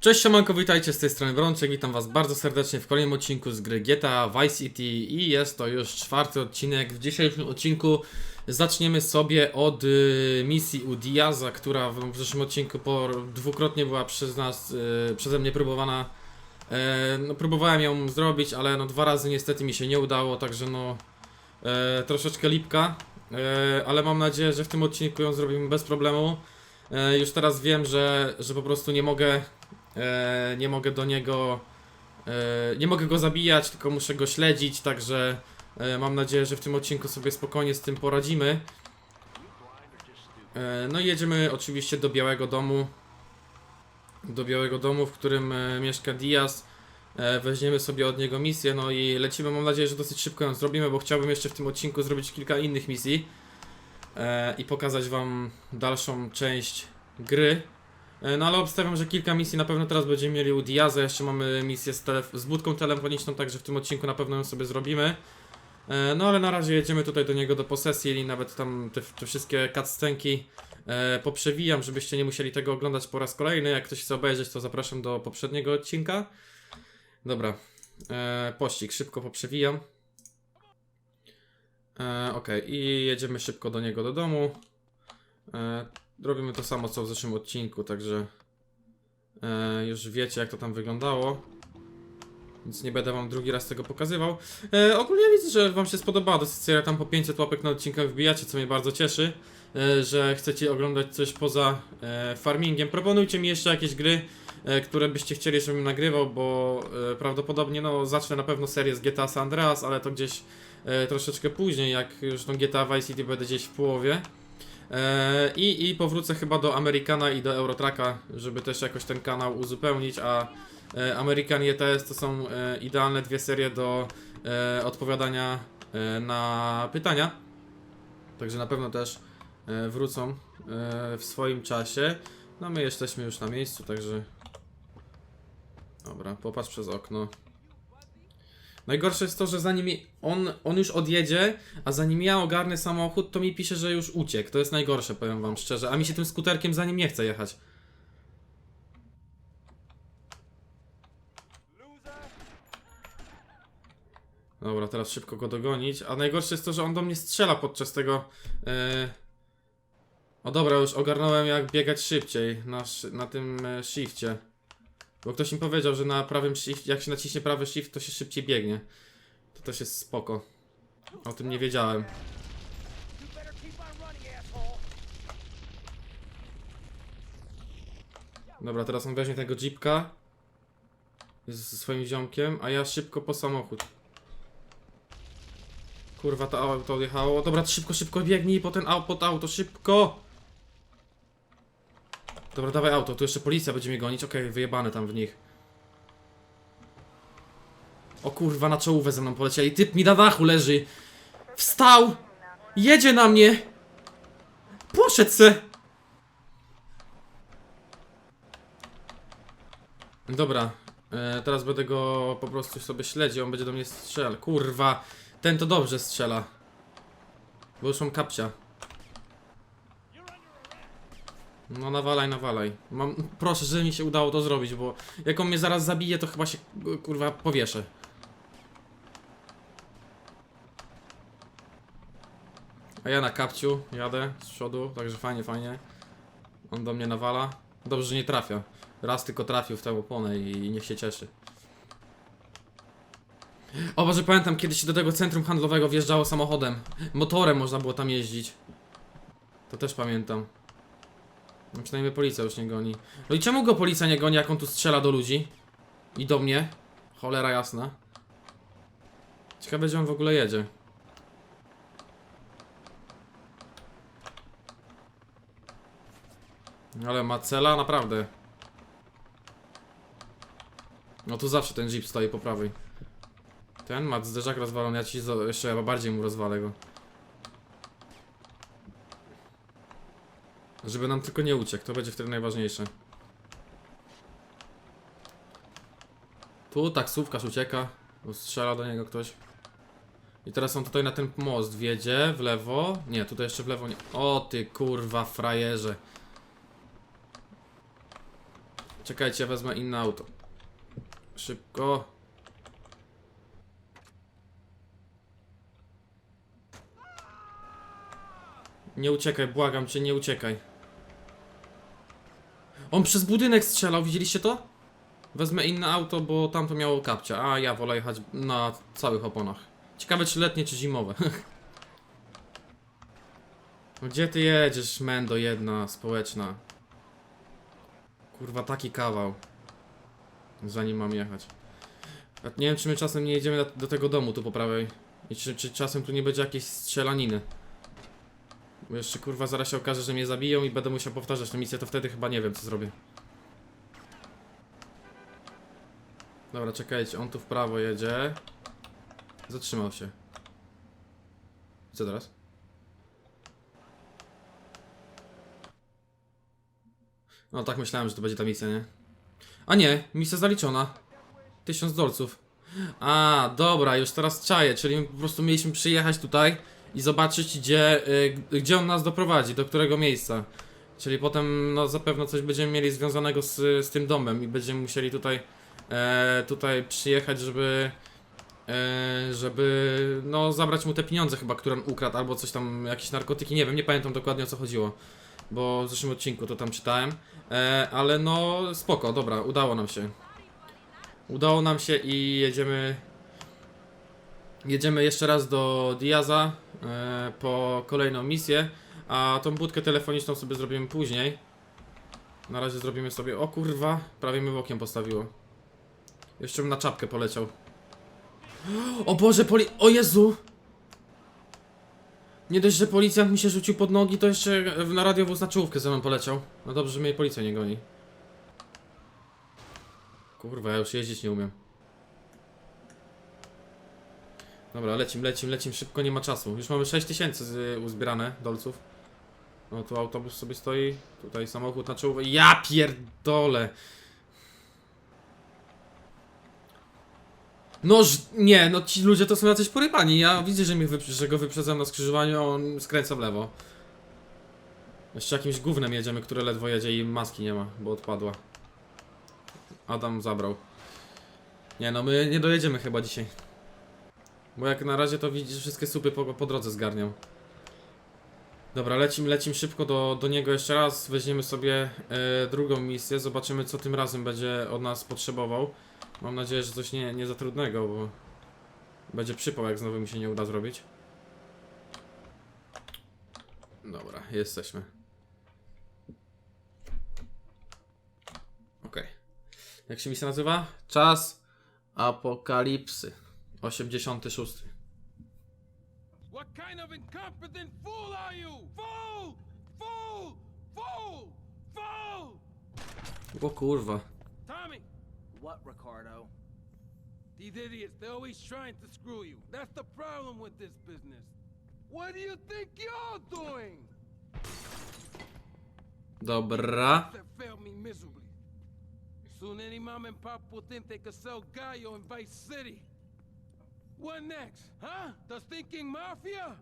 Cześć siemanko, witajcie z tej strony Brączek, witam was bardzo serdecznie w kolejnym odcinku z gry GTA Vice City i jest to już czwarty odcinek. W dzisiejszym odcinku zaczniemy sobie od y, misji u Diaza, która w, zeszłym odcinku po, dwukrotnie była przez nas, y, przeze mnie próbowana. E, no, próbowałem ją zrobić, ale no dwa razy niestety mi się nie udało, także no e, troszeczkę lipka, e, ale mam nadzieję, że w tym odcinku ją zrobimy bez problemu. E, już teraz wiem, że, że po prostu nie mogę nie mogę do niego. E, nie mogę go zabijać, tylko muszę go śledzić, także e, mam nadzieję, że w tym odcinku sobie spokojnie z tym poradzimy. E, no i jedziemy oczywiście do Białego Domu. Do Białego Domu, w którym e, mieszka Diaz. E, weźmiemy sobie od niego misję, no i lecimy. Mam nadzieję, że dosyć szybko ją zrobimy, bo chciałbym jeszcze w tym odcinku zrobić kilka innych misji e, i pokazać Wam dalszą część gry. E, No ale obstawiam, że kilka misji na pewno teraz będziemy mieli u Diaza. Jeszcze mamy misję z, z budką telefoniczną, także w tym odcinku na pewno ją sobie zrobimy. E, No ale na razie jedziemy tutaj do niego do posesji i nawet tam te, te wszystkie cutscenki e, poprzewijam, żebyście nie musieli tego oglądać po raz kolejny. Jak ktoś chce obejrzeć, to zapraszam do poprzedniego odcinka. Dobra, e, pościg szybko poprzewijam. E, Okej, i jedziemy szybko do niego do domu. E, robimy to samo co w zeszłym odcinku, także e, już wiecie jak to tam wyglądało. Więc nie będę wam drugi raz tego pokazywał. E, ogólnie widzę, że wam się spodobała dosyć seria, tam po 500 łapek na odcinkach wbijacie, co mnie bardzo cieszy. E, że chcecie oglądać coś poza e, farmingiem. Proponujcie mi jeszcze jakieś gry, e, które byście chcieli, żebym nagrywał, bo e, prawdopodobnie no, zacznę na pewno serię z GTA San Andreas, ale to gdzieś e, troszeczkę później, jak już no, GTA Vice City będę gdzieś w połowie. E, I, I powrócę chyba do Amerykana i do Eurotraka, żeby też jakoś ten kanał uzupełnić, a e, American ETS to są e, idealne dwie serie do odpowiadania na pytania. Także na pewno też wrócą w swoim czasie. No my jesteśmy już na miejscu, także... Dobra, popatrz przez okno. Najgorsze jest to, że zanim on, on już odjedzie, a zanim ja ogarnę samochód, to mi pisze, że już uciekł. To jest najgorsze, powiem wam szczerze. A mi się tym skuterkiem za nim nie chce jechać. Dobra, teraz szybko go dogonić. A najgorsze jest to, że on do mnie strzela podczas tego. e, O dobra, już ogarnąłem jak biegać szybciej na, na tym e, shifcie. Bo ktoś mi powiedział, że na prawym shift, jak się naciśnie prawy shift, to się szybciej biegnie. To też jest spoko. O tym nie wiedziałem. Dobra, teraz on weźmie tego jeepka ze swoim ziomkiem, a ja szybko po samochód. Kurwa, to auto odjechało. Dobra, szybko, szybko biegnij po ten auto, pod auto, szybko! Dobra, dawaj auto, tu jeszcze policja będzie mnie gonić. Okej, wyjebane tam w nich. O kurwa, na czołówę ze mną polecieli. Typ mi na dachu leży. Wstał! Jedzie na mnie! Poszedł se! Dobra, e, teraz będę go po prostu sobie śledził, on będzie do mnie strzelał. Kurwa, ten to dobrze strzela. Bo już mam kapcia. No nawalaj, nawalaj. Mam, proszę, żeby mi się udało to zrobić, bo jak on mnie zaraz zabije, to chyba się kurwa powieszę. A ja na kapciu jadę z przodu, także fajnie, fajnie. On do mnie nawala. Dobrze, że nie trafia. Raz tylko trafił w tę oponę i niech się cieszy. O Boże, pamiętam kiedyś się do tego centrum handlowego wjeżdżało samochodem. Motorem można było tam jeździć. To też pamiętam. No przynajmniej policja już nie goni. No i czemu go policja nie goni, jak on tu strzela do ludzi? I do mnie? Cholera jasna. Ciekawe, gdzie on w ogóle jedzie. Ale ma cela, naprawdę. No tu zawsze ten jeep stoi po prawej. Ten ma zderzak rozwalony, ja ci jeszcze ja bardziej mu rozwalę go. Żeby nam tylko nie uciekł, to będzie wtedy najważniejsze. Tu taksówkarz ucieka, bo strzela do niego ktoś. I teraz on tutaj na ten most wjedzie, w lewo. Nie, tutaj jeszcze w lewo nie. O ty kurwa frajerze. Czekajcie, ja wezmę inne auto. Szybko. Nie uciekaj, błagam cię, nie uciekaj. On przez budynek strzelał, widzieliście to? Wezmę inne auto, bo tamto miało kapcia, a ja wolę jechać na całych oponach. Ciekawe czy letnie, czy zimowe. Gdzie ty jedziesz, Mendo jedna społeczna? Kurwa, taki kawał. Zanim mam jechać. Nie wiem, czy my czasem nie jedziemy do, do tego domu tu po prawej. I czy, czy czasem tu nie będzie jakiejś strzelaniny. Jeszcze kurwa zaraz się okaże, że mnie zabiją i będę musiał powtarzać tę misję, to wtedy chyba nie wiem co zrobię. Dobra, czekajcie, on tu w prawo jedzie. Zatrzymał się. Co teraz? No tak myślałem, że to będzie ta misja, nie? A nie, misja zaliczona. Tysiąc dolców. A, dobra, już teraz czaję, czyli po prostu mieliśmy przyjechać tutaj i zobaczyć, gdzie, y, gdzie on nas doprowadzi, do którego miejsca. Czyli potem, no zapewne coś będziemy mieli związanego z, z tym domem i będziemy musieli tutaj, e, tutaj przyjechać, żeby, e, żeby, no zabrać mu te pieniądze chyba, które on ukradł, albo coś tam, jakieś narkotyki, nie wiem, nie pamiętam dokładnie o co chodziło. Bo w zeszłym odcinku to tam czytałem. E, ale no spoko, dobra, udało nam się. Udało nam się i jedziemy. Jedziemy jeszcze raz do Diaza po kolejną misję. A tą budkę telefoniczną sobie zrobimy później. Na razie zrobimy sobie. O kurwa, prawie mi w okiem postawiło. Jeszcze bym na czapkę poleciał. O Boże, poli. O Jezu! Nie dość, że policjant mi się rzucił pod nogi, to jeszcze na radiowóz na czołówkę ze mną poleciał. No dobrze, że mnie policja nie goni. Kurwa, ja już jeździć nie umiem. Dobra, lecim, lecim, lecim, szybko, nie ma czasu. Już mamy 6000 z- uzbierane dolców. No tu autobus sobie stoi, tutaj samochód na czołówkę. Ja pierdolę! No, ż- nie, no ci ludzie to są jacyś porybani. Ja widzę, że, mnie wyprzedza, że go wyprzedzam na skrzyżowaniu, on skręca w lewo. Jeszcze jakimś gównem jedziemy, które ledwo jedzie i maski nie ma, bo odpadła. Adam zabrał. Nie no, my nie dojedziemy chyba dzisiaj. Bo jak na razie to widzisz, wszystkie supy po, po drodze zgarniam. Dobra, lecim, lecim szybko do, do niego jeszcze raz. Weźmiemy sobie e, drugą misję, zobaczymy co tym razem będzie od nas potrzebował. Mam nadzieję, że coś nie, nie za trudnego, bo będzie przypał, jak znowu mi się nie uda zrobić. Dobra, jesteśmy. Okej. Jak się misja nazywa? Czas apokalipsy. 86. What kind of incompetent fool are you? Fool! Fool! Fool! Fool! O kurwa. Tommy, What, Ricardo? these idiots, they're always trying to screw you. That's the problem with this business. What do you think you're doing? Dobra. That failed me miserably. Soon any mom and pop will think they could sell Gallo in Vice City. What next? Huh? The thinking mafia?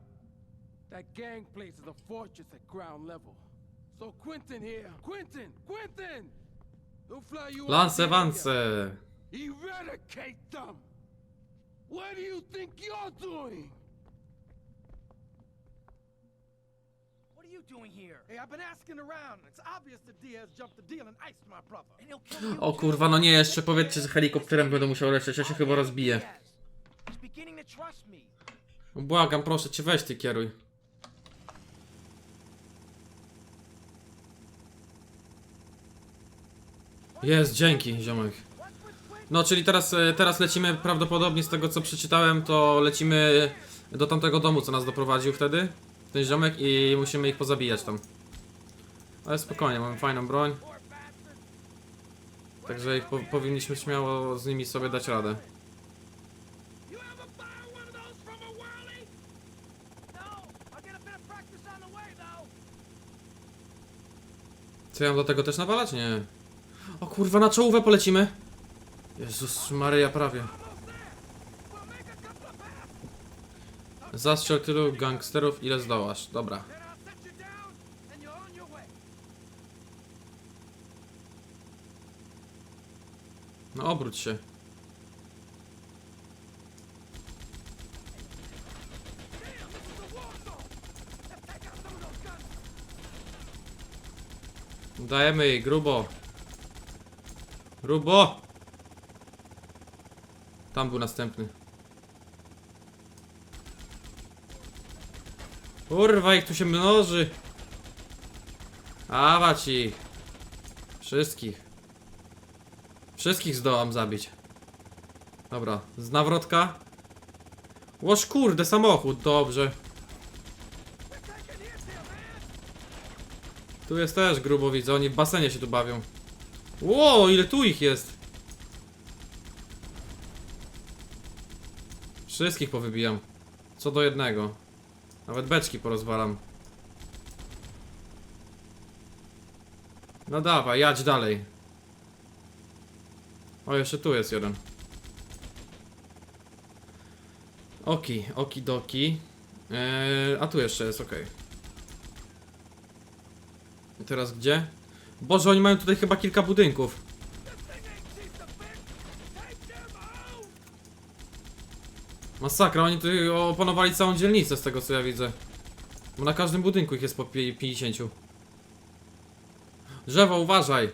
That gang place is a fortress at ground level. So Quentin here. Quentin! Quentin! He'll fly you Lance here. Vance. Eradicate them! What do you think you're doing? What are you doing here? Hey, I've been asking around. It's obvious that Diaz jumped the deal and iced my brother. O kurwa, no nie, jeszcze powiedzcie, że helikopterem będę musiał lecieć, ja się chyba rozbiję. Błagam, proszę cię, weź ty kieruj. Jest, dzięki, ziomek. No, czyli teraz, e, teraz lecimy prawdopodobnie z tego co przeczytałem, to lecimy do tamtego domu, co nas doprowadził wtedy. Ten ziomek i musimy ich pozabijać tam. Ale spokojnie, mamy fajną broń. Także ich po powinniśmy śmiało z nimi sobie dać radę. You ever buy one of those from a whirly? No, I'll get a bit of practice on the way, though. Co ja mam do tego też nawalać? Nie. O kurwa, na czołówę polecimy. Jezus Maryja, prawie. Zastrzel tylu gangsterów, ile zdołasz. Dobra. No obróć się. Dajemy jej grubo. Grubo! Tam był następny. Kurwa, ich tu się mnoży. Awać ich. Wszystkich. Wszystkich zdołam zabić. Dobra, z nawrotka. Łoż kurde, samochód, dobrze. Tu jest też grubo widzę, oni w basenie się tu bawią. Ło, ile tu ich jest. Wszystkich powybijam. Co do jednego. Nawet beczki porozwalam. No dawaj, jadź dalej. O, jeszcze tu jest jeden. Oki, oki doki. Eee, a tu jeszcze jest, okej. I Teraz gdzie? Boże, oni mają tutaj chyba kilka budynków. Masakra, oni tutaj opanowali całą dzielnicę z tego co ja widzę. Bo na każdym budynku ich jest po pi- 50. Drzewo, uważaj!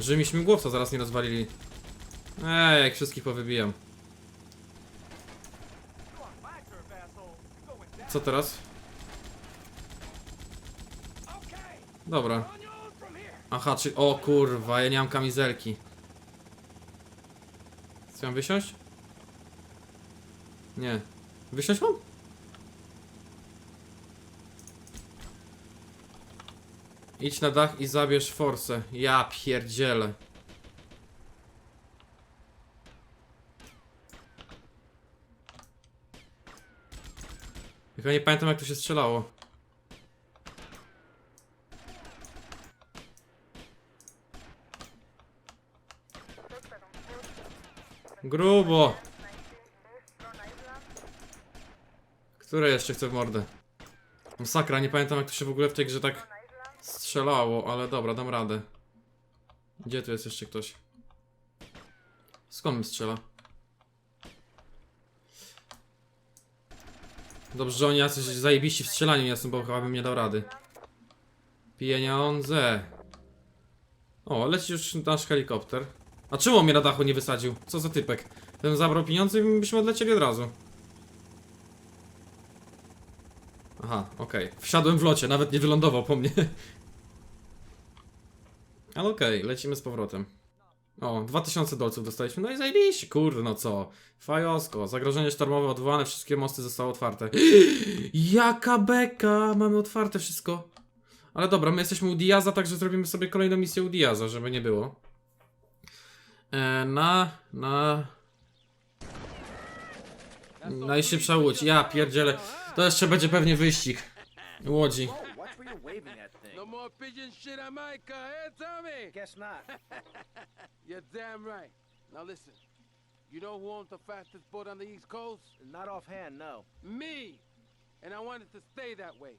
Że mi śmigłowca zaraz nie rozwalili. Ej, jak wszystkich powybijam. You on my turf, asshole. You're going down. Co teraz? Dobra. Aha, czy... O kurwa, ja nie mam kamizelki. Co mam wysiąść? Nie. Wysiąść mam? Idź na dach i zabierz forsę. Ja pierdzielę. Tylko nie pamiętam jak to się strzelało. Grubo! Które jeszcze chcę w mordę? Masakra, nie pamiętam jak to się w ogóle w tej grze tak strzelało, ale dobra, dam radę. Gdzie tu jest jeszcze ktoś? Skąd mi strzela? Dobrze, że oni jacyś zajebiści w strzelaniu nie są, bo chyba bym nie dał rady. Pieniądze. O, leci już nasz helikopter. A czemu on mnie na dachu nie wysadził? Co za typek? Ten zabrał pieniądze i byśmy odlecieli od razu. Aha, okej. Wsiadłem w locie, nawet nie wylądował po mnie. Ale okej, lecimy z powrotem. O, 2000 dolców dostaliśmy. No i zajebiście, kurde, no co? Fajosko, zagrożenie sztormowe odwołane, wszystkie mosty zostały otwarte. Jaka beka! Mamy otwarte wszystko. Ale dobra, my jesteśmy u Diaza, także zrobimy sobie kolejną misję u Diaza, żeby nie było. E, na, na... Najszybsza łódź, ja pierdzielę. To jeszcze będzie pewnie wyścig. Łodzi. Watch where you're waving that thing. No more pigeon shit on my car, eh, Tommy? Guess not. You're damn right. Now listen, you know who owns the fastest boat on the East Coast? Not offhand, no. Me! And I want it to stay that way.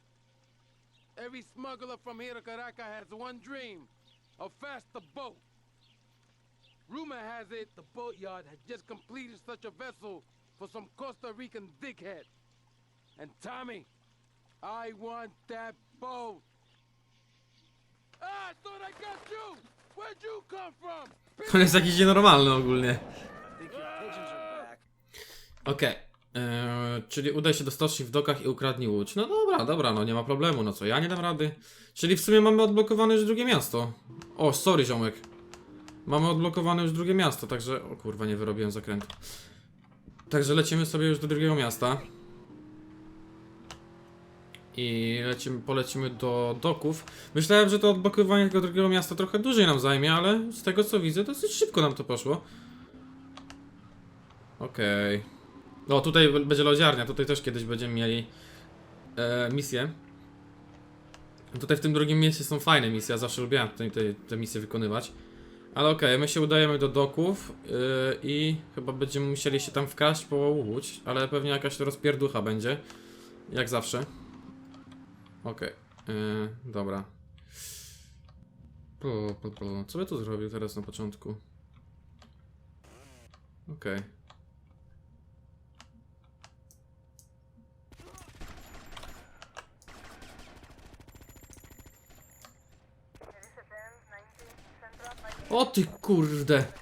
Every smuggler from here to Caracas has one dream a faster boat. Rumor has it the boatyard has just completed such a vessel for some Costa Rican dickhead. And Tommy, I want that boat. On jest jakiś nienormalny ogólnie. Okej. Eee, czyli udaj się do stoczni w dokach i ukradnij łódź. No dobra, dobra, no nie ma problemu, no co, ja nie dam rady. Czyli w sumie mamy odblokowane już drugie miasto. O, sorry ziomek. Mamy odblokowane już drugie miasto, także... O kurwa, nie wyrobiłem zakrętu. Także lecimy sobie już do drugiego miasta. I lecimy, polecimy do doków. Myślałem, że to odblokowanie tego drugiego miasta trochę dłużej nam zajmie, ale z tego co widzę, dosyć szybko nam to poszło. Okej. O, tutaj b- będzie lodziarnia, tutaj też kiedyś będziemy mieli e, misję. Tutaj w tym drugim mieście są fajne misje, ja zawsze lubiłem te, te, te misje wykonywać. Ale okej, my się udajemy do doków yy, i chyba będziemy musieli się tam wkraść po łódź, ale pewnie jakaś rozpierducha będzie, jak zawsze. Okej. Yy, dobra. Po, po, po. Co by tu zrobił teraz na początku? Okej. O ty kurde!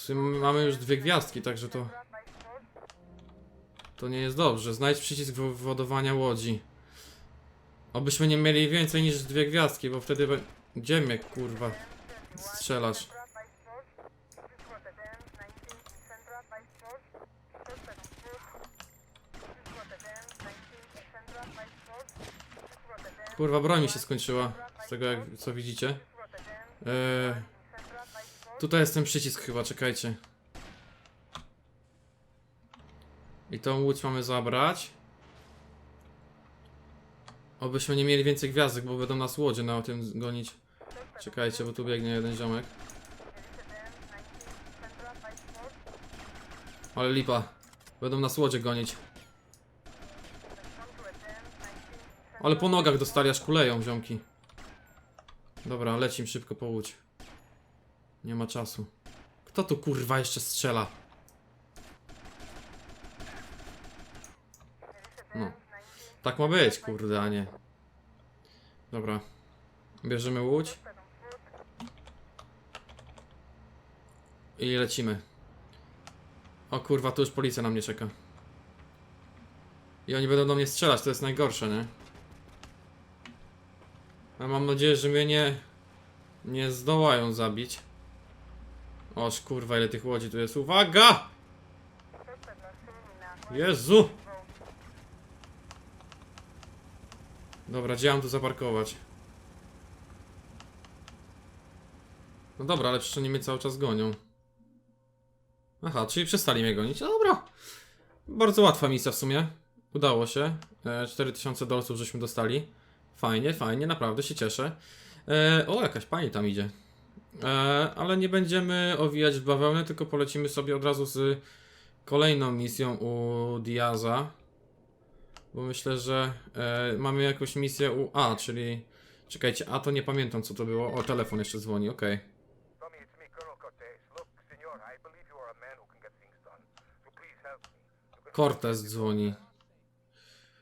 Sumie mamy już dwie gwiazdki, także to, to nie jest dobrze. Znajdź przycisk wywodowania łodzi. Obyśmy nie mieli więcej niż dwie gwiazdki, bo wtedy... mnie, kurwa, strzelasz? Kurwa, broń mi się skończyła, z tego jak, co widzicie. Eee, tutaj jest ten przycisk chyba, czekajcie. I tą łódź mamy zabrać. Obyśmy nie mieli więcej gwiazdek, bo będą nas łodzie na tym gonić. Czekajcie, bo tu biegnie jeden ziomek. Ale lipa. Będą nas łodzie gonić. Ale po nogach dostali aż kuleją ziomki. Dobra, lecim szybko po łódź. Nie ma czasu. Kto tu kurwa jeszcze strzela? No. Tak ma być, kurde, a nie. Dobra. Bierzemy łódź. I lecimy. O kurwa, tu już policja na mnie czeka. I oni będą do mnie strzelać, to jest najgorsze, nie? A mam nadzieję, że mnie nie... Nie zdołają zabić. Oż kurwa, ile tych łodzi tu jest. Uwaga! Jezu! Dobra, gdzie mam tu zaparkować? No dobra, ale przecież oni mnie cały czas gonią. Aha, czyli przestali mnie gonić. No Dobra. Bardzo łatwa misja w sumie. Udało się. E, 4000 dolców żeśmy dostali. Fajnie, fajnie, naprawdę się cieszę. E, o, jakaś pani tam idzie. E, ale nie będziemy owijać w bawełnę, tylko polecimy sobie od razu z kolejną misją u Diaza. Bo myślę, że e, mamy jakąś misję u A, czyli... Czekajcie, A to nie pamiętam co to było. O, telefon jeszcze dzwoni, okej. Tommy, it's me, Colonel Cortez. Look, senor, I believe you are a man who can get things done. So please help me. You can Cortez dzwoni.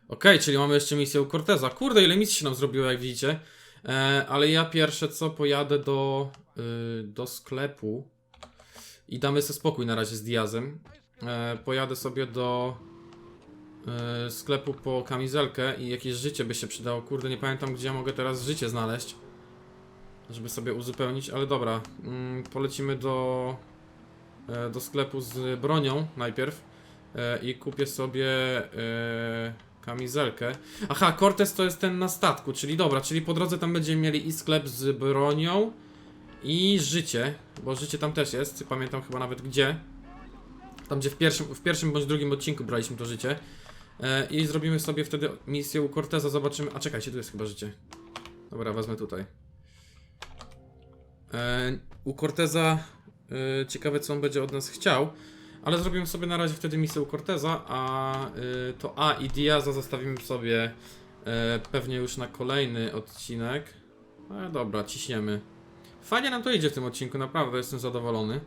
Okej, czyli mamy jeszcze misję u Corteza. Kurde, ile misji się nam zrobiło, jak widzicie. E, ale ja pierwsze co, pojadę do, do sklepu i damy sobie spokój na razie z Diazem. E, pojadę sobie do y, sklepu po kamizelkę i jakieś życie by się przydało. Kurde, nie pamiętam gdzie ja mogę teraz życie znaleźć, żeby sobie uzupełnić, ale dobra. Mm, polecimy do, e, do sklepu z bronią najpierw e, i kupię sobie e, kamizelkę. Aha, Cortez to jest ten na statku, czyli dobra, czyli po drodze tam będziemy mieli i sklep z bronią i życie, bo życie tam też jest, pamiętam chyba nawet gdzie. Tam gdzie w pierwszym, w pierwszym bądź drugim odcinku braliśmy to życie. E, I zrobimy sobie wtedy misję u Corteza, zobaczymy. A czekajcie, tu jest chyba życie. Dobra, wezmę tutaj. E, u Corteza e, ciekawe co on będzie od nas chciał. Ale zrobimy sobie na razie wtedy misję u Corteza, a to A i Diaza zostawimy sobie pewnie już na kolejny odcinek. Ale dobra, ciśniemy. Fajnie nam to idzie w tym odcinku, naprawdę jestem zadowolony.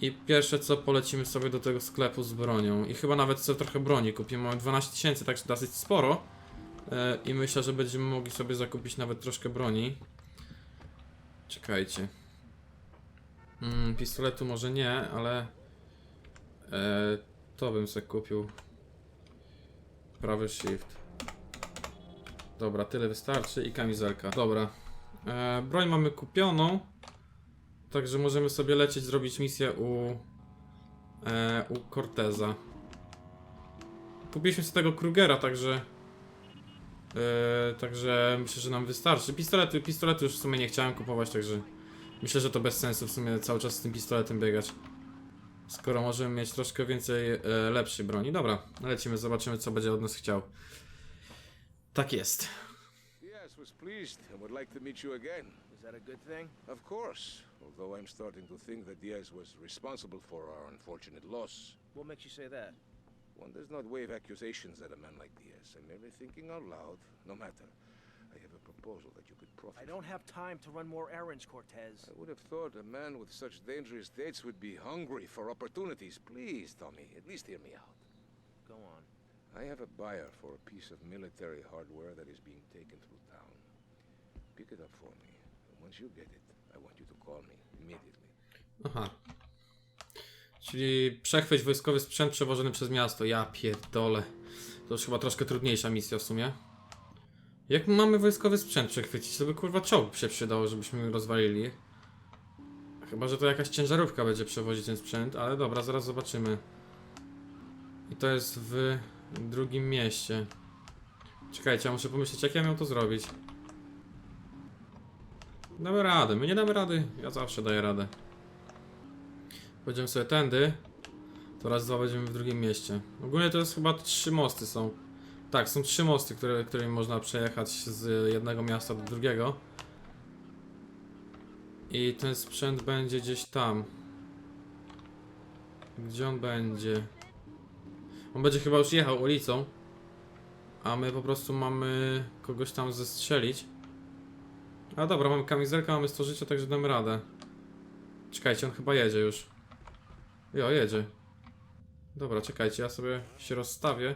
I pierwsze co, polecimy sobie do tego sklepu z bronią. I chyba nawet sobie trochę broni kupimy. Mamy 12 tysięcy, także dosyć sporo. E, I myślę, że będziemy mogli sobie zakupić nawet troszkę broni. Czekajcie. Mm, pistoletu może nie, ale... E, to bym sobie kupił. Prawy shift. Dobra, tyle wystarczy i kamizelka. Dobra. E, broń mamy kupioną. Także możemy sobie lecieć, zrobić misję u, e, u Corteza. Kupiliśmy z tego Krugera, także. E, także myślę, że nam wystarczy. Pistolety, pistolety już w sumie nie chciałem kupować, także myślę, że to bez sensu w sumie cały czas z tym pistoletem biegać. Skoro możemy mieć troszkę więcej e, lepszej broni. Dobra, lecimy, zobaczymy co będzie od nas chciał. Tak jest. Was pleased and would like to meet you again. Is that a good thing? Of course, although I'm starting to think that Diaz was responsible for our unfortunate loss. What makes you say that? One does not wave accusations at a man like Diaz. I'm merely thinking out loud. No matter. I have a proposal that you could profit I don't have time to run more errands, Cortez. I would have thought a man with such dangerous dates would be hungry for opportunities. Please, Tommy, at least hear me out. Go on. I have a buyer for a piece of military hardware that is being taken through town. Pick it up for me. Once you get it, I want you to call me immediately. Aha. Czyli przechwyć wojskowy sprzęt przewożony przez miasto. Ja pierdolę. To już chyba troszkę trudniejsza misja w sumie. Jak mamy wojskowy sprzęt przechwycić? To by kurwa czołg się przydało, żebyśmy rozwalili. Chyba, że to jakaś ciężarówka będzie przewozić ten sprzęt, ale dobra, zaraz zobaczymy. I to jest w drugim mieście. Czekajcie, ja muszę pomyśleć, jak ja miał to zrobić. Damy radę, my nie damy rady, ja zawsze daję radę. Będziemy sobie tędy. To raz, dwa będziemy w drugim mieście. Ogólnie to jest chyba trzy mosty są. Tak, są trzy mosty, które, którymi można przejechać z jednego miasta do drugiego. I ten sprzęt będzie gdzieś tam. Gdzie on będzie? On będzie chyba już jechał ulicą. A my po prostu mamy kogoś tam zestrzelić. A dobra, mamy kamizelkę, mamy 100 życia, także damy radę. Czekajcie, on chyba jedzie już. Jo, jedzie. Dobra, czekajcie, ja sobie się rozstawię.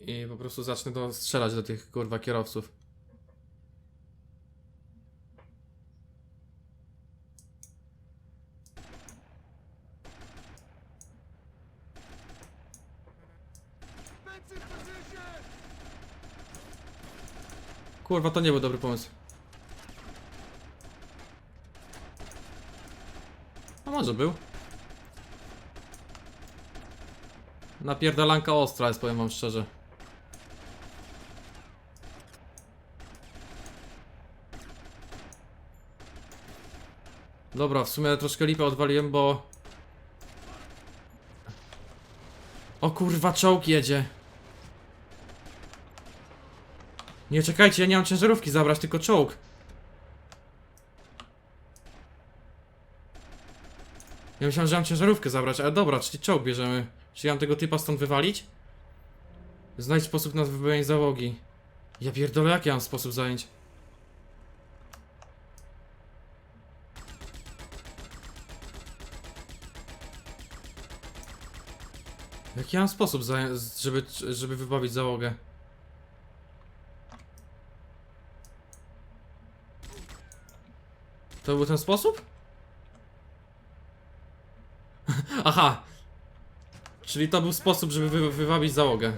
I po prostu zacznę strzelać do tych kurwa kierowców. Kurwa, to nie był dobry pomysł. A może był. Napierdalanka ostra jest, powiem wam szczerze. Dobra, w sumie troszkę lipę odwaliłem, bo... O kurwa, czołg jedzie. Nie, czekajcie, ja nie mam ciężarówki zabrać, tylko czołg. Ja myślałem, że mam ciężarówkę zabrać, ale dobra, czyli czołg bierzemy. Czy ja mam tego typa stąd wywalić? Znajdź sposób na wybranie załogi. Ja pierdolę, jak ja mam sposób zająć? Jaki ja mam sposób, żeby, żeby wybawić załogę? To był ten sposób? Aha! Czyli to był sposób, żeby wy wywabić załogę.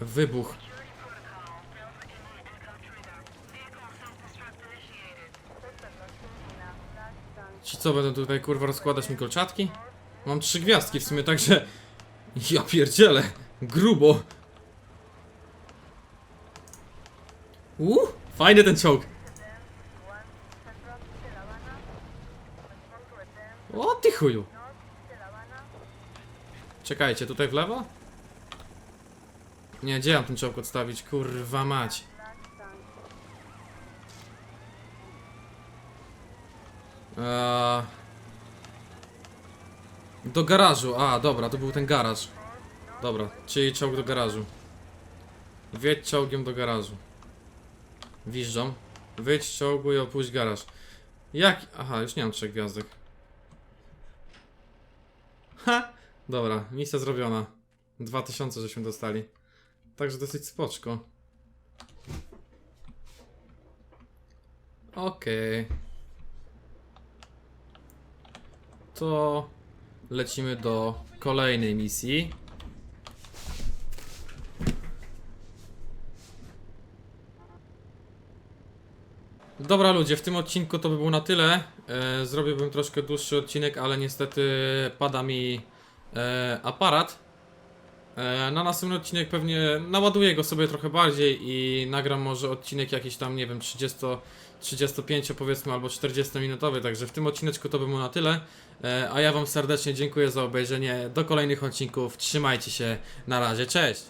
Wybuch. Ci co, będą tutaj kurwa rozkładać mi kolczatki? Mam trzy gwiazdki w sumie, także... Ja pierdzielę! Grubo! Uuu, fajny ten czołg. O ty chuju. Czekajcie, tutaj w lewo? Nie, gdzie mam ten czołg odstawić? Kurwa mać. Eee... Do garażu, a dobra, to był ten garaż. Dobra, czyli czołg do garażu. Wiedź czołgiem do garażu. Wjeżdżam. Wyjdź z i opuść garaż. Jak? Aha, już nie mam trzech gwiazdek. Ha! Dobra, misja zrobiona. 2000 żeśmy dostali. Także dosyć spoczko. Okej. To lecimy do kolejnej misji. Dobra ludzie, w tym odcinku to by było na tyle. E, zrobiłbym troszkę dłuższy odcinek, ale niestety pada mi e, aparat. E, na następny odcinek pewnie naładuję go sobie trochę bardziej i nagram może odcinek jakiś tam, nie wiem, 30, 35 powiedzmy albo 40 minutowy, także w tym odcineczku to by było na tyle. E, a ja wam serdecznie dziękuję za obejrzenie. Do kolejnych odcinków. Trzymajcie się. Na razie. Cześć.